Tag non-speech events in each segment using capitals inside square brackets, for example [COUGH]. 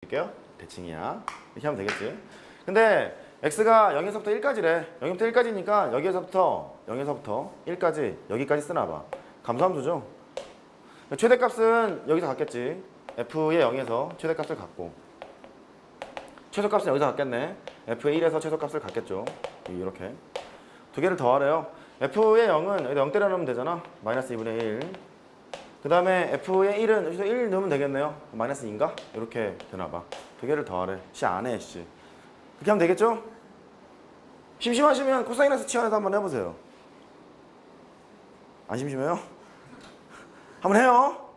볼게요. 대칭이야. 이렇게 하면 되겠지. 근데 x가 0에서부터 1까지래. 0에서부터 1까지니까 여기에서부터 0에서부터 1까지 여기까지 쓰나 봐. 감소함수죠. 최대값은 여기서 갖겠지. f의 0에서 최대값을 갖고 최소값은 여기서 갖겠네. f의 1에서 최소값을 갖겠죠. 이렇게 두 개를 더하래요. f의 0은 여기다 0 때려 넣으면 되잖아. 마이너스 2분의 1. 그 다음에 f의 1은 여기서 1 넣으면 되겠네요. 마이너스 2인가? 이렇게 되나봐. 두 개를 더하래. 시 안에 씨. 그렇게 하면 되겠죠? 심심하시면 코사인에서 치환해서 한번 해보세요. 안 심심해요? [LAUGHS] 한번 해요.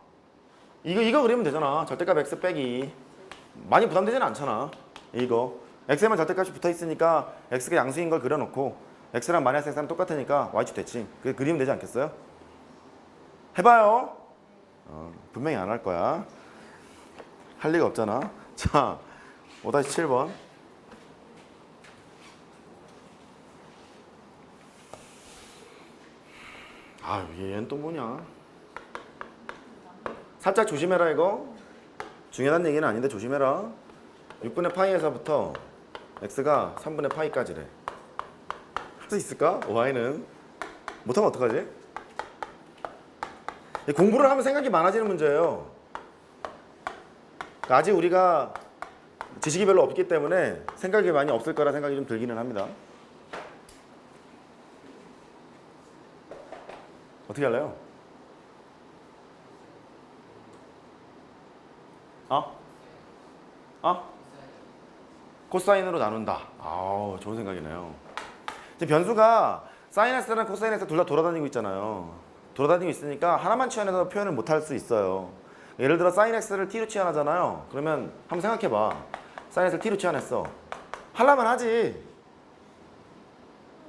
이거 이거 그리면 되잖아. 절대값 x 빼기. 많이 부담되지는 않잖아. 이거 x에만 절대값이 붙어 있으니까 x가 양수인 걸 그려놓고 x랑 마이너스 x랑 똑같으니까 y축 대칭. 그 그리면 되지 않겠어요? 해봐요. 어, 분명히 안 할 거야. 할 리가 없잖아. [LAUGHS] 자, 5-7번. 아유, 얘는 또 뭐냐? 살짝 조심해라 이거. 중요한 얘기는 아닌데 조심해라. 6분의 파이에서부터 x가 3분의 파이까지래. 할 수 있을까? y는 못하면 어떡하지? 이 공부를 하면 생각이 많아지는 문제예요. 그러니까 아직 우리가 지식이 별로 없기 때문에 생각이 많이 없을 거라 생각이 좀 들기는 합니다. 어떻게 할래요? 어? 어? 코사인으로 나눈다. 아우, 좋은 생각이네요. 변수가 사인 X랑 코사인 X 둘다 돌아다니고 있잖아요. 돌아다니고 있으니까 하나만 치환해서 표현을 못 할 수 있어요. 예를 들어 사인 X를 T로 치환하잖아요. 그러면 한번 생각해봐. 사인 X를 T로 치환했어. 하려면 하지.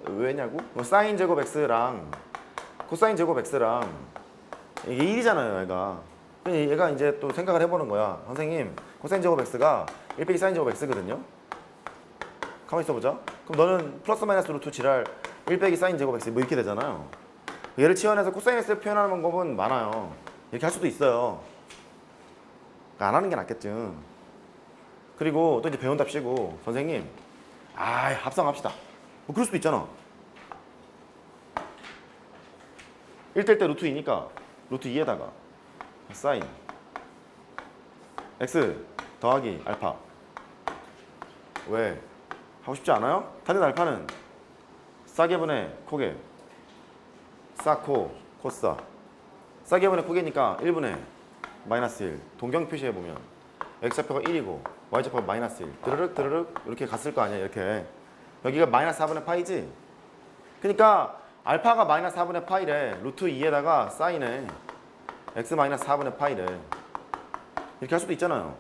왜냐고? 뭐 사인 제곱 X랑 코사인 제곱 X랑 이게 1이잖아요, 얘가. 그럼 얘가 이제 또 생각을 해보는 거야. 선생님, 코사인 제곱 X가 1 빼기 사인 제곱 X거든요. 가만히 있어보자. 그럼 너는 플러스 마이너스 루트 지랄 1 빼기 사인 제곱 X 뭐 이렇게 되잖아요. 얘를 치환해서 코사인 X를 표현하는 방법은 많아요. 이렇게 할 수도 있어요. 그러니까 안 하는 게 낫겠죠. 그리고 또 이제 배운답시고 선생님, 아 합성합시다. 뭐 그럴 수도 있잖아. 1대 때 루트 2니까 루트 2에다가 사인 x 더하기 알파 왜 하고 싶지 않아요? 탄젠 알파는 싸게 분의 코게 싸코 코싸 싸게 분의 코게니까 1분의 마이너스 1 동경 표시해 보면 x좌표가 1이고 y좌표가 마이너스 1 드르륵 드르륵 이렇게 갔을 거 아니야 이렇게. 여기가 마이너스 4분의 파이지? 그러니까 알파가 마이너스 4분의 파이래. 루트 2에다가 사인에 x 마이너스 4분의 파이래. 이렇게 할 수도 있잖아요.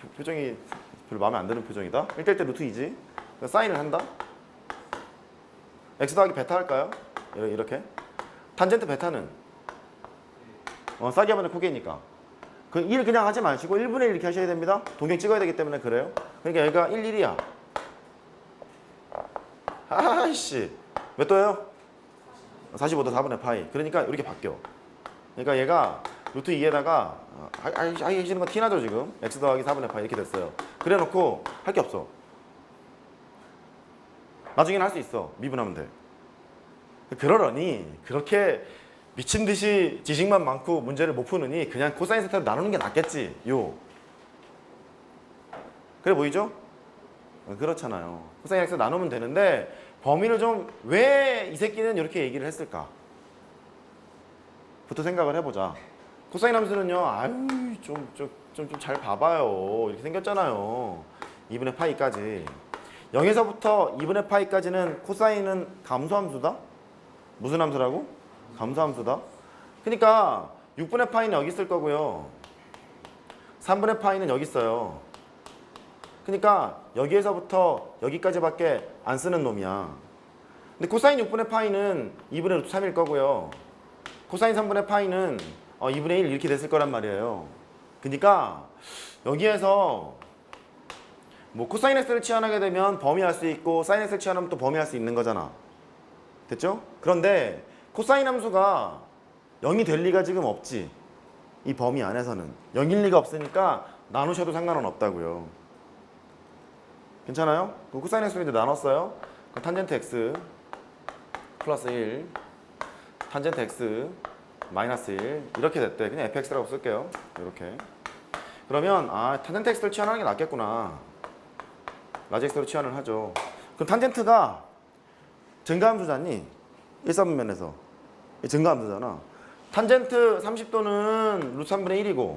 표- 표정이 별로 마음에 안 드는 표정이다? 1대1 때 루트 2지? 사인을 한다 x 더하기 베타 할까요? 이렇게. 탄젠트 베타는? 어, 싸게 하면 코게니까. 그 1 그냥 하지 마시고 1분의 1 이렇게 하셔야 됩니다. 동경 찍어야 되기 때문에 그래요. 그러니까 얘가 1, 1이야. 아이씨. 몇 도예요? 45도 4분의 파이. 그러니까 이렇게 바뀌어. 그러니까 얘가 루트 2에다가 아이 아이 하시는 거 티나죠 지금? X 더하기 4분의 파이. 이렇게 됐어요. 그래 놓고 할게 없어 나중에는 할 수 있어 미분하면 돼 그러려니 그렇게 미친 듯이 지식만 많고 문제를 못 푸느니 그냥 코사인 세타로 나누는 게 낫겠지 요 그래 보이죠? 어, 그렇잖아요. 코사인 x 나누면 되는데 범위를 좀 왜 이 새끼는 이렇게 얘기를 했을까? 부터 생각을 해보자. 코사인 함수는요, 아유 좀 좀 좀 좀 잘 봐봐요. 이렇게 생겼잖아요. 2분의 파이까지. 0에서부터 2분의 파이까지는 코사인은 감소함수다? 무슨 함수라고? 감소함수다? 그러니까 6분의 파이는 여기 있을 거고요. 3분의 파이는 여기 있어요. 그러니까 여기에서부터 여기까지밖에 안 쓰는 놈이야. 근데 코사인 6분의 파이는 2분의 루트 3일 거고요. 코사인 3분의 파이는 어, 2분의 1 이렇게 됐을 거란 말이에요. 그러니까 여기에서 뭐 코사인 x를 치환하게 되면 범위 할 수 있고 사인 x를 치환하면 또 범위 할 수 있는 거잖아. 됐죠? 그런데 코사인 함수가 0이 될 리가 지금 없지. 이 범위 안에서는 0일 리가 없으니까 나누셔도 상관은 없다고요. 괜찮아요? 그 코사인 x를 이제 나눴어요. 그럼 탄젠트 x 플러스 1 탄젠트 x 마이너스 1 이렇게 됐대. 그냥 fx라고 쓸게요. 이렇게. 그러면 아 탄젠트 x를 치환하는 게 낫겠구나. 라지 x로 치환을 하죠. 그럼 탄젠트가 증가함수잖니? 1사분면에서 증가함수잖아. 탄젠트 30도는 루트 3분의 1이고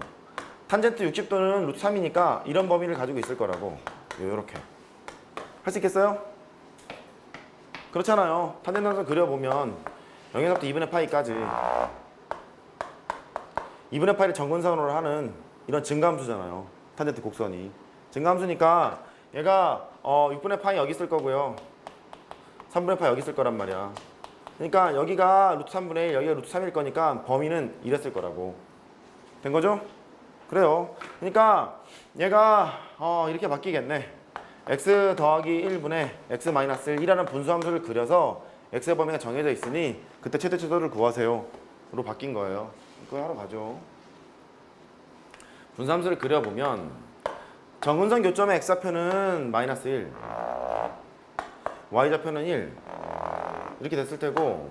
탄젠트 60도는 루트 3이니까 이런 범위를 가지고 있을 거라고. 요렇게. 할 수 있겠어요? 그렇잖아요. 탄젠트 항상 그려보면 0에서부터 2분의 파이까지 2분의 파이를 정근선으로 하는 이런 증가함수잖아요. 탄젠트 곡선이. 증가함수니까 얘가 어 6분의 파이 여기 있을 거고요. 3분의 파이 여기 있을 거란 말이야. 그러니까 여기가 루트 3분의 1, 여기가 루트 3일 거니까 범위는 이랬을 거라고. 된 거죠? 그래요. 그러니까 얘가 어 이렇게 바뀌겠네. x 더하기 1분의 x 마이너스 1이라는 분수함수를 그려서 x의 범위가 정해져 있으니 그때 최대 최소를 구하세요. 로 바뀐 거예요. 그거 하러 가죠. 분수함수를 그려보면 정근선 교점의 x좌표는 마이너스 1 y좌표는 1 이렇게 됐을 테고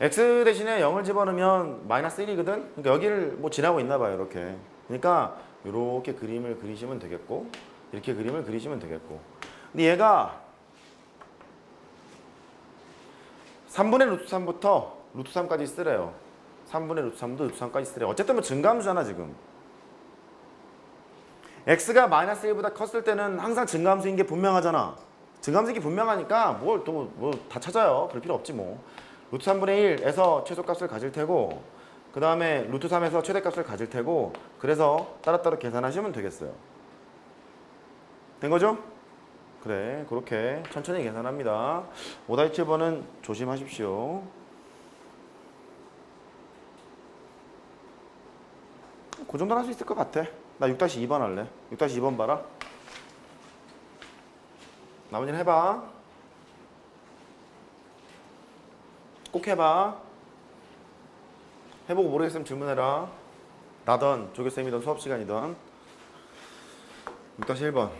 x 대신에 0을 집어넣으면 마이너스 1이거든? 그러니까 여기를 뭐 지나고 있나 봐요 이렇게. 그러니까 이렇게 그림을 그리시면 되겠고 이렇게 그림을 그리시면 되겠고. 근데 얘가 3분의 루트 3부터 루트 3까지 쓰래요. 3분의 루트 3도 루트 3까지 쓰래요. 어쨌든 뭐 증가함수잖아 지금 x가 마이너스 1보다 컸을 때는 항상 증가함수인 게 분명하잖아. 증가함수인 게 분명하니까 뭘 또 뭐 다 찾아요. 그럴 필요 없지 뭐. 루트 3분의 1에서 최소값을 가질 테고 그 다음에 루트 3에서 최대값을 가질 테고 그래서 따로따로 계산하시면 되겠어요. 된 거죠? 그래 그렇게 천천히 계산합니다. 5다이 7번은 조심하십시오. 그 정도는 할 수 있을 것 같아. 나 6-2번 할래. 6-2번 봐라. 나머지는 해봐. 꼭 해봐. 해보고 모르겠으면 질문해라. 나던 조교쌤이던 수업시간이던 6-1번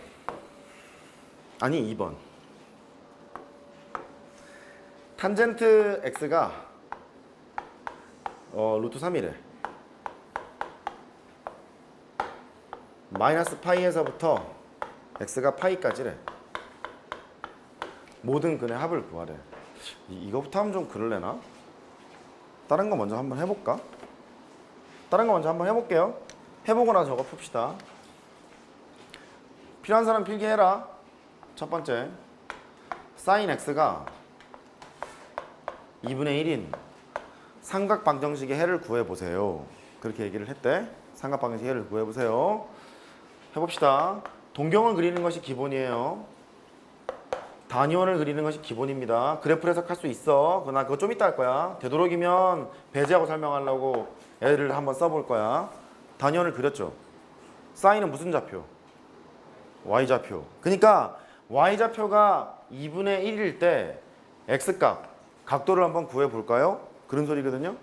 아니 2번 탄젠트 x가 어, 루트 3이래 마이너스 파이에서부터 x가 파이까지래. 모든 근의 합을 구하래. 이, 이거부터 하면 좀 그럴래나? 다른 거 먼저 한번 해볼까? 다른 거 먼저 한번 해볼게요. 해보고 나서 저거 풉시다. 필요한 사람 필기해라. 첫 번째, 사인 x가 2분의 1인 삼각 방정식의 해를 구해보세요. 그렇게 얘기를 했대. 삼각 방정식 해를 구해보세요. 해봅시다. 동경을 그리는 것이 기본이에요. 단위원을 그리는 것이 기본입니다. 그래프 해석할 수 있어. 그나 그거 좀 이따 할 거야. 되도록이면 배제하고 설명하려고 애를 한번 써볼 거야. 단위원을 그렸죠. 사인은 무슨 좌표? y좌표. 그러니까 y좌표가 2분의 1일 때 x값 각도를 한번 구해 볼까요? 그런 소리거든요.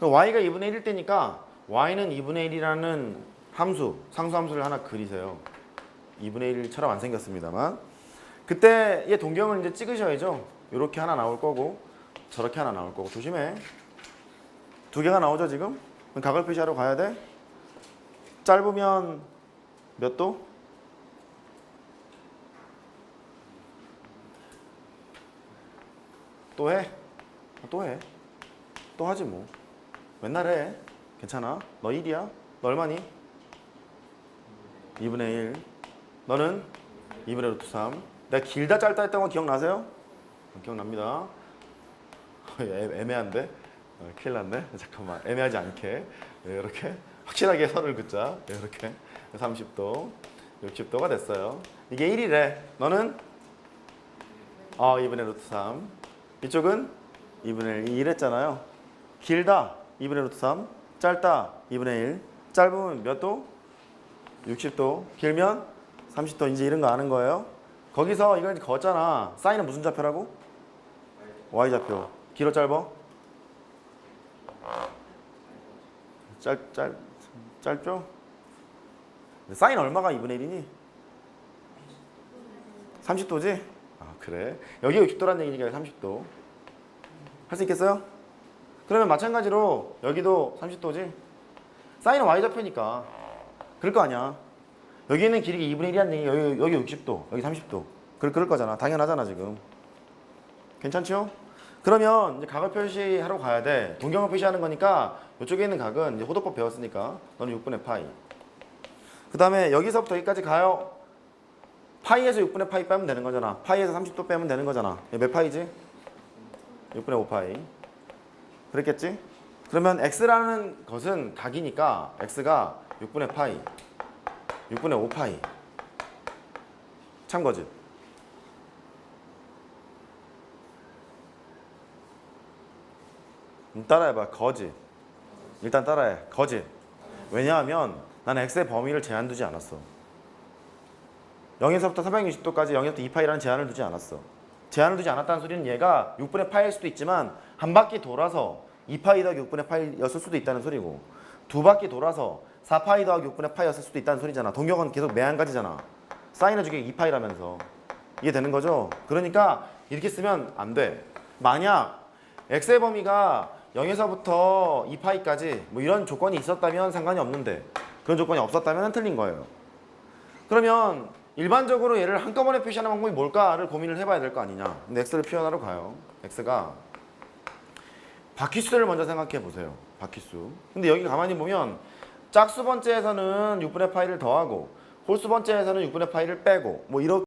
y가 2분의 1일 때니까 y는 2분의 1이라는 함수, 상수함수를 하나 그리세요. 2분의 1처럼 안 생겼습니다만. 그때 얘 동경을 이제 찍으셔야죠. 이렇게 하나 나올 거고 저렇게 하나 나올 거고 조심해. 두 개가 나오죠 지금? 그럼 각을 표시하러 가야 돼. 짧으면 몇 도? 또 해? 또 해. 또 하지 뭐. 맨날 해. 괜찮아. 너 1이야? 너 얼마니? 2분의 1. 너는 2분의 루트 3. 내가 길다 짧다 했던 거 기억나세요? 기억납니다. 애, 애매한데? 어, 큰일 났네. [LAUGHS] 잠깐만. 애매하지 않게. 네, 이렇게. 확실하게 선을 긋자. 네, 이렇게. 30도, 60도가 됐어요. 이게 1이래. 너는? 어, 2분의 루트 3. 이쪽은 2분의 1 했잖아요. 길다. 2분의 루트 3. 짧다. 2분의 1. 짧으면 몇 도? 60도 길면 30도 이제 이런 거 아는 거예요. 거기서 이걸 걷잖아. 사인은 무슨 좌표라고? y 좌표. 길어 짧어? 짧 짧. 짧죠? 사인 얼마가 2분의 1이니? 30도지? 아 그래 여기가 60도라는 얘기니까 30도 할 수 있겠어요? 그러면 마찬가지로 여기도 30도지? 사인은 y좌표니까 그럴 거 아니야. 여기 있는 길이가 2분의 1이라는 얘기 여기, 여기 60도 여기 30도. 그럴, 그럴 거잖아. 당연하잖아 지금. 괜찮죠? 그러면 이제 각을 표시하러 가야 돼. 동경을 표시하는 거니까 이쪽에 있는 각은 이제 호도법 배웠으니까 너는 6분의 파이. 그 다음에 여기서부터 여기까지 가요. 파이에서 6분의 파이 빼면 되는 거잖아. 파이에서 30도 빼면 되는 거잖아. 몇 파이지? 6분의 5파이. 그랬겠지? 그러면 x라는 것은 각이니까 x가 6분의 파이 6분의 5파이. 참 거지. 음, 따라해봐. 거짓 일단 따라해. 거짓 왜냐하면 나는 x의 범위를 제한 두지 않았어. 0에서부터 360도까지 0에서부터 2파이라는 제한을 두지 않았어. 제한을 두지 않았다는 소리는 얘가 6분의 파일 수도 있지만 한 바퀴 돌아서 2파이 더하기 6분의 파이였을 수도 있다는 소리고 두 바퀴 돌아서 4파이 더하기 6분의 파이였을 수도 있다는 소리잖아. 동경은 계속 매한 가지잖아. 사인해주기 2파이라면서. 이해되는 거죠? 그러니까 이렇게 쓰면 안 돼. 만약 x의 범위가 0에서부터 2파이까지 뭐 이런 조건이 있었다면 상관이 없는데 그런 조건이 없었다면 틀린 거예요. 그러면 일반적으로 얘를 한꺼번에 표시하는 방법이 뭘까를 고민을 해봐야 될 거 아니냐. 근데 x를 표현하러 가요. x가 바퀴수를 먼저 생각해 보세요. 바퀴수. 근데 여기 가만히 보면 짝수 번째에서는 6분의 파이를 더하고 홀수 번째에서는 6분의 파이를 빼고 뭐 이렇게